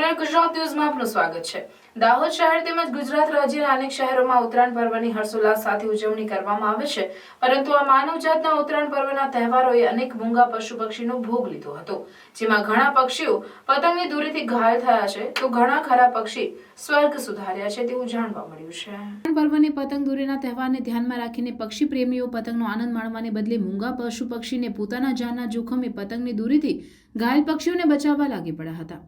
Secular Gujarat ન્યૂઝમાં આપનું સ્વાગત છે. દાહોદ શહેર તેમજ ગુજરાત રાજ્યના અનેક શહેરોમાં ઉત્તરાયણ પર્વની હર્ષોલ્લાસ સાથે ઉજવણી કરવામાં આવે છે. પરંતુ આ માનવજાતના ઉત્તરાયણ પર્વના તહેવારોએ અનેક મૂંગા પશુ પક્ષીનો ભોગ લીધો હતો. જેમાં ઘણા પક્ષીઓ પતંગની દૂરીથી ઘાયલ થયા છે, તો ઘણા ખરા પક્ષી સ્વર્ગ સુધાર્યા છે તેવું જાણવા મળ્યું છે. પર્વને પતંગ દૂરીના તહેવારને ધ્યાનમાં રાખીને પક્ષી પ્રેમીઓ પતંગનો આનંદ માણવાને બદલે મૂંગા પશુ પક્ષીને પોતાના જાનના જોખમે પતંગની દૂરીથી ઘાયલ પક્ષીઓને બચાવવા લાગી પડ્યા હતા.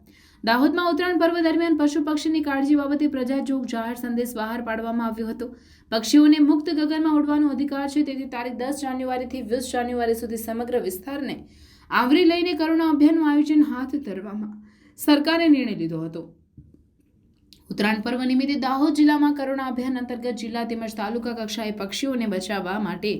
દાહોદમાં ઉત્તરાયણ પર્વ દરમિયાન પશુ પક્ષીની કાળજી બાબતે પ્રજાજોગ જાહેર સંદેશ બહાર પાડવામાં આવ્યો હતો. પક્ષીઓને મુક્ત ગગનમાં ઉડવાનો અધિકાર છે. તેથી તારીખ દસ જાન્યુઆરીથી વીસ જાન્યુઆરી સુધી સમગ્ર વિસ્તારને આવરી લઈને કરુણા અભિયાનનું આયોજન હાથ ધરવામાં સરકારે નિર્ણય લીધો હતો. ઉત્તરાયણ પર્વ નિમિત્તે દાહોદ જિલ્લામાં કરુણા અભિયાન અંતર્ગત જિલ્લા તેમજ તાલુકા કક્ષાએ પક્ષીઓને બચાવવા માટે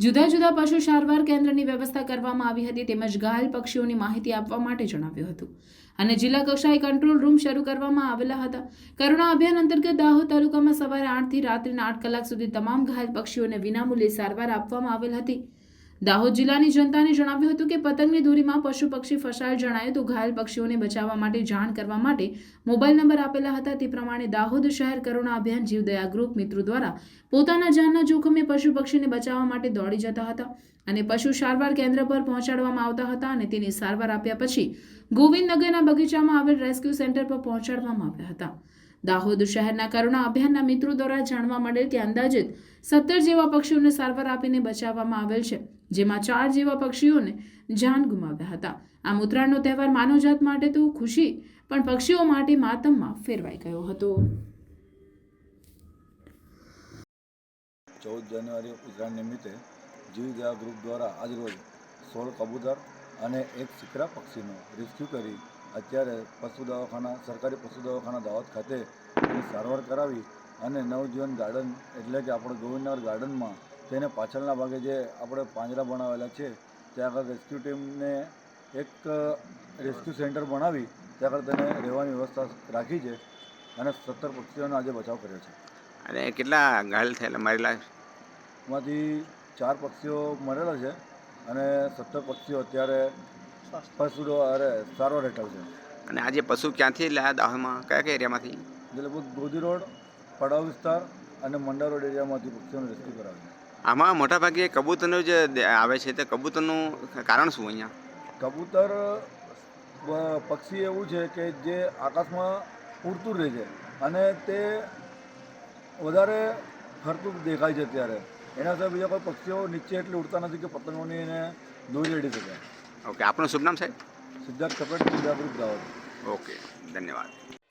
જુદા જુદા પશુ સારવાર કેન્દ્રની વ્યવસ્થા કરવામાં આવી હતી તેમજ ઘાયલ પક્ષીઓની માહિતી આપવા માટે જણાવ્યું હતું. અને જિલ્લા કક્ષાએ કંટ્રોલ રૂમ શરૂ કરવામાં આવેલા હતા. કરુણા અભિયાન અંતર્ગત દાહોદ તાલુકામાં સવારે આઠથી રાત્રિના આઠ કલાક સુધી તમામ ઘાયલ પક્ષીઓને વિનામૂલ્યે સારવાર આપવામાં આવેલ હતી. દાહોદ જિલ્લાની જનતાને જણાવ્યું હતું કે પતંગની દોરીમાં પશુ પક્ષી ફસાયેલ જણાય તો ઘાયલ પક્ષીઓને બચાવવા માટે જાણ કરવા માટે મોબાઈલ નંબર આપેલા હતા. તે પ્રમાણે દાહોદ શહેર કરુણા અભિયાન જીવદયા ગ્રુપ મિત્રો દ્વારા પોતાના જાનના જોખમે પશુ પક્ષીને બચાવવા માટે દોડી જતા હતા અને પશુ સારવાર કેન્દ્ર પર પહોંચાડવામાં આવતા હતા અને તેની સારવાર આપ્યા પછી ગોવિંદનગરના બગીચામાં આવેલ રેસ્ક્યુ સેન્ટર પર પહોંચાડવામાં આવ્યા હતા. દાહોદ શહેરના કરુણા અભિયાનના મિત્રો દ્વારા જાણવા મળેલ કે અંદાજિત સત્તર જેવા પક્ષીઓને સારવાર આપીને બચાવવામાં આવેલ છે. જેમાં ચાર જેવા પક્ષીઓને જાન ગુમાવ્યા હતા. આમ ઉત્તરાયણનો તહેવાર માનવજાત માટે તો ખુશી, પણ પક્ષીઓ માટે માતમમાં ફેરવાઈ ગયો હતો. ચૌદ જાન્યુઆરી ઉત્તરાયણ નિમિત્તે જીવદયા ગ્રુપ દ્વારા આજરોજ સોળ કબૂતર અને એક સિકરા પક્ષીનો રેસ્ક્યુ કરી અત્યારે પશુ દવાખાના, સરકારી પશુ દવાખાના દાહોદ ખાતે સારવાર કરાવી અને નવજીવન ગાર્ડન એટલે કે આપણે ગોવિંદનગર ગાર્ડનમાં તેને પાછળના ભાગે જે આપણે પાંજરા બનાવેલા છે ત્યાં આગળ રેસ્ક્યુ ટીમને એક રેસ્ક્યુ સેન્ટર બનાવી ત્યાં આગળ તેને રહેવાની વ્યવસ્થા રાખી છે અને સત્તર પક્ષીઓનો આજે બચાવ કર્યો છે. અને કેટલા ઘાયલ થયેલા મરેલા? એમાંથી ચાર પક્ષીઓ મરેલા છે અને સત્તર પક્ષીઓ અત્યારે પશુ અરે સારવાર હેઠળ છે. અને આજે પશુ ક્યાંથી લાયા દાહોદમાં? કયા કયા એરિયામાંથી? એટલે લગભગ ગોધી રોડ પડાવ વિસ્તાર અને મંડા રોડ એરિયામાંથી પક્ષીઓને રેસ્ક્યુ કરાવે છે. આમાં મોટાભાગે કબૂતરનું જે આવે છે તે કબૂતરનું કારણ શું અહીંયા? કબૂતર પક્ષી એવું છે કે જે આકાશમાં ઉડતું રહે છે અને તે વધારે ફરતું દેખાય છે ત્યારે એના સિવાય બીજા કોઈ પક્ષીઓ નીચે એટલે ઉડતા નથી કે પતંગોની એને દોરી રેડી શકે. ઓકે આપણું શુભ નામ સાહેબ? સિદ્ધાર્થ કપેટ સિદ્ધાર્થ દાહોદ. ઓકે ધન્યવાદ.